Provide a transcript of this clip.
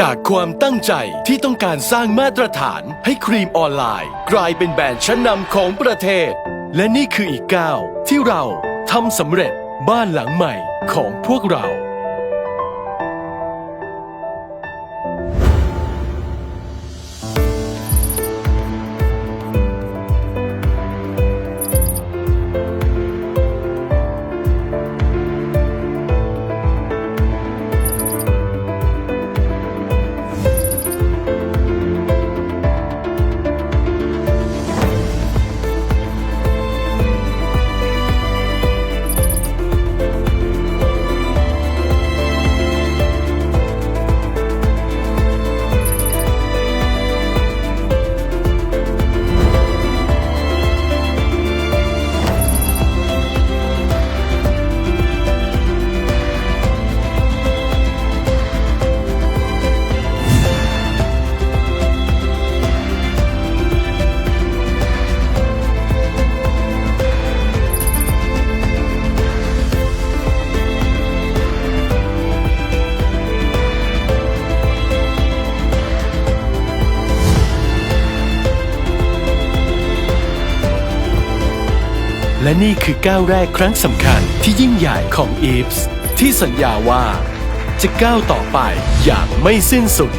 จากความตั้งใจที่ต้องการสร้างมาตรฐานให้ครีมออนไลน์ กลายเป็นแบรนด์ชั้นนำของประเทศ และนี่คืออีกก้าวที่เราทำสำเร็จบ้านหลังใหม่ของพวกเรา และนี่คือก้าวแรกครั้งสำคัญที่ยิ่งใหญ่ของอีฟส์ที่สัญญาว่า จะก้าวต่อไปอย่างไม่สิ้นสุด